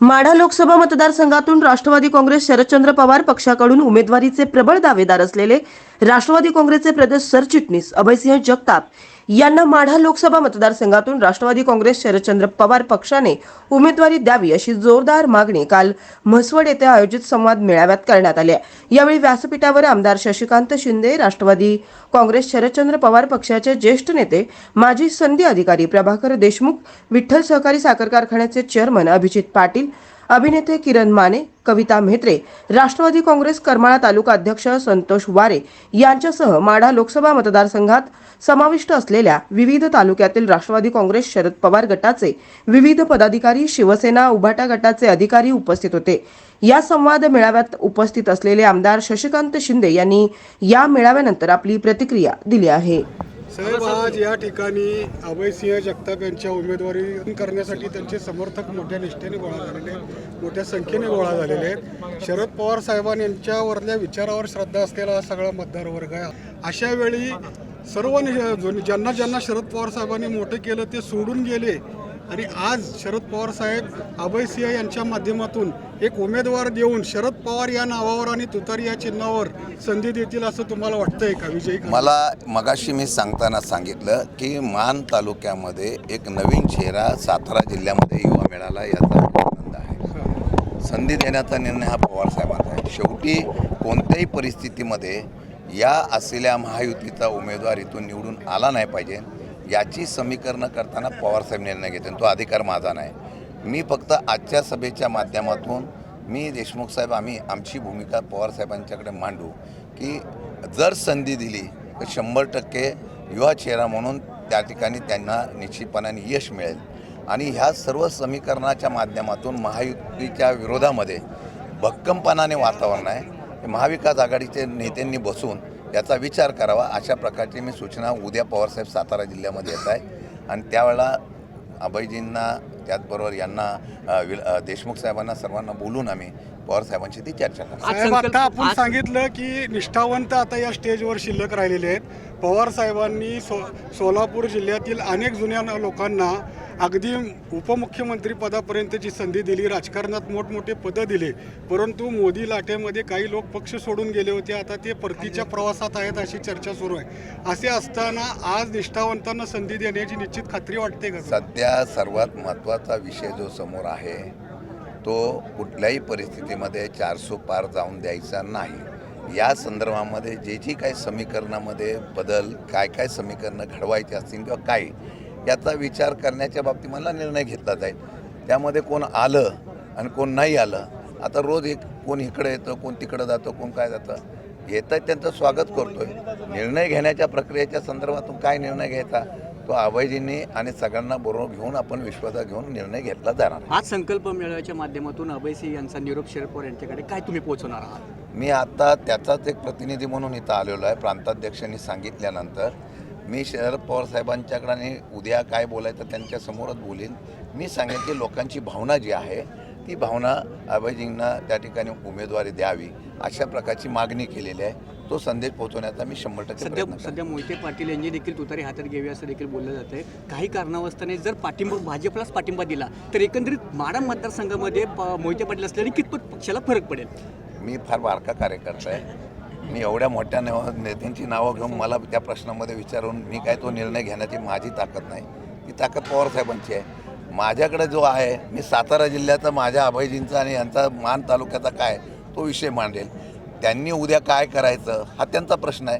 माढा लोकसभा मतदारसंघातून राष्ट्रवादी काँग्रेस शरदचंद्र पवार पक्षाकडून उमेदवारीचे प्रबळ दावेदार असलेले राष्ट्रवादी काँग्रेसचे प्रदेश सरचिटणीस अभयसिंह जगताप यांना माढा लोकसभा मतदारसंघातून राष्ट्रवादी काँग्रेस शरदचंद्र पवार पक्षाने उमेदवारी द्यावी अशी जोरदार मागणी काल म्हसवड येथे आयोजित संवाद मेळाव्यात करण्यात आली यावेळी व्यासपीठावर आमदार शशिकांत शिंदे राष्ट्रवादी काँग्रेस शरदचंद्र पवार पक्षाचे ज्येष्ठ नेते माजी संधी अधिकारी प्रभाकर देशमुख विठ्ठल सहकारी साखर कारखान्याचे चेअरमन अभिजित पाटील अभिनेते किरण माने कविता म्हेत्रे राष्ट्रवादी काँग्रेस करमाळा तालुका अध्यक्ष संतोष वारे यांच्यासह माढा लोकसभा मतदारसंघात समाविष्ट असलेल्या विविध तालुक्यातील राष्ट्रवादी काँग्रेस शरद पवार गटाचे विविध पदाधिकारी शिवसेना उभाटा गटाचे अधिकारी उपस्थित होते. या संवाद मेळाव्यात उपस्थित असलेले आमदार शशिकांत शिंदे यांनी या मेळाव्यानंतर आपली प्रतिक्रिया दिली आहे. साहेब आज या ठिकाणी अभयसिंह जगताप यांच्या उमेदवारी करण्यासाठी त्यांचे समर्थक मोठ्या निष्ठेने गोळा झालेले मोठ्या संख्येने गोळा झालेले आहेत. शरद पवार साहेबांनी यांच्यावरल्या विचारावर श्रद्धा असलेला हा सगळा मतदार वर्ग आहे. अशा वेळी सर्व ज्यांना ज्यांना शरद पवार साहेबांनी मोठं केलं ते सोडून गेले आणि आज शरद पवार साहेब अभय सिंह यांच्या माध्यमातून एक उमेदवार देऊन शरद पवार या नावावर आणि तुतारी या चिन्हावर संधी देतील असं तुम्हाला वाटतंय का विजयी मला मगाशी मी सांगताना सांगितलं की मान तालुक्यामध्ये एक नवीन चेहरा सातारा जिल्ह्यामध्ये युवा मिळाला याचा आनंद आहे. संधी देण्याचा निर्णय हा पवार साहेबांचा आहे. शेवटी कोणत्याही परिस्थितीमध्ये या असलेल्या महायुतीचा उमेदवार इथून निवडून आला नाही पाहिजे. याची समीकरणं करताना पवारसाहेब निर्णय घेते तो अधिकार माझा नाही. मी फक्त आजच्या सभेच्या माध्यमातून मी देशमुख साहेब आम्ही आमची भूमिका पवारसाहेबांच्याकडे मांडू की जर संधी दिली तर शंभर टक्के युवा चेहरा म्हणून त्या ठिकाणी त्यांना निश्चितपणाने यश मिळेल. आणि ह्या सर्व समीकरणाच्या माध्यमातून महायुतीच्या विरोधामध्ये भक्कमपणाने वातावरण आहे. महाविकास आघाडीचे नेत्यांनी बसून याचा विचार करावा. अशा प्रकारची मी सूचना उद्या पवारसाहेब सातारा जिल्ह्यामध्ये येत आहे. आणि त्यावेळेला अभयजींना त्याचबरोबर यांना विल- देशमुख साहेबांना सर्वांना बोलून आम्ही पवारसाहेबांची ती चर्चा साहेब आता आपण सांगितलं की निष्ठावंत आता या स्टेजवर शिल्लक राहिलेले आहेत. पवार साहेबांनी सो सोलापूर जिल्ह्यातील अनेक जुन्या न- लोकांना अगदी उपमुख्यमंत्री पदापर्यंतची संधी दिली राजकारणात मोठमोठे पदं दिले परंतु मोदी लाटेमध्ये काही लोक पक्ष सोडून गेले होते. आता ते परतीच्या प्रवासात आहेत अशी चर्चा सुरू आहे. असे असताना आज निष्ठावंतांना संधी देण्याची निश्चित खात्री वाटते का? सध्या सर्वात महत्त्वाचा विषय जो समोर आहे तो कुठल्याही परिस्थितीमध्ये चारसो पार जाऊन द्यायचा नाही. या संदर्भामध्ये जे जी काही समीकरणामध्ये बदल काय काय समीकरणं घडवायची असतील किंवा काय याचा विचार करण्याच्या बाबतीत मला निर्णय घेतला जाईल. त्यामध्ये कोण आलं आणि कोण नाही आलं आता रोज एक कोण इकडं येतं कोण तिकडं जातं कोण काय जातं येतं त्यांचं स्वागत करतोय. निर्णय घेण्याच्या प्रक्रियेच्या संदर्भातून काय निर्णय घ्यायचा? तो अभयजींनी आणि सगळ्यांना बरोबर घेऊन आपण विश्वासात घेऊन निर्णय घेतला जाणार. आज संकल्प मेळाव्याच्या माध्यमातून अभयसिंह यांचा निरोप शरद पवार यांच्याकडे काय तुम्ही पोहोचवणार आहात? मी आता त्याचाच एक प्रतिनिधी म्हणून इथं आलेलो आहे प्रांताध्यक्षांनी सांगितल्यानंतर. मी शरद पवार साहेबांच्याकडे आणि उद्या काय बोलायचं त्यांच्यासमोरच बोलीन. मी सांगेन की लोकांची भावना जी आहे ती भावना अभयजींना त्या ठिकाणी उमेदवारी द्यावी अशा प्रकारची मागणी केलेली आहे. तो संदेश पोहोचवण्याचा मी शंभर टक्के सध्या. सध्या मोहिते पाटील यांनी देखील तुतारी हातात घ्यावी असं देखील बोललं जातंय. काही कारणावस्थाने जर पाठिंबा भाजपलाच पाठिंबा दिला तर एकंदरीत माडा मतदारसंघामध्ये मोहिते पाटील असल्याने कितपत पक्षाला फरक पडेल? मी फार बारका कार्यकर्ता आहे. मी एवढ्या मोठ्या नेव नेत्यांची नावं घेऊन मला त्या प्रश्नामध्ये विचारून मी काय तो निर्णय घेण्याची माझी ताकद नाही. ती ताकद पवारसाहेबांची आहे. माझ्याकडे जो आहे मी सातारा जिल्ह्याचा माझ्या अभयजींचा आणि यांचा मान तालुक्याचा काय तो विषय मांडेल. त्यांनी उद्या काय करायचं हा त्यांचा प्रश्न आहे.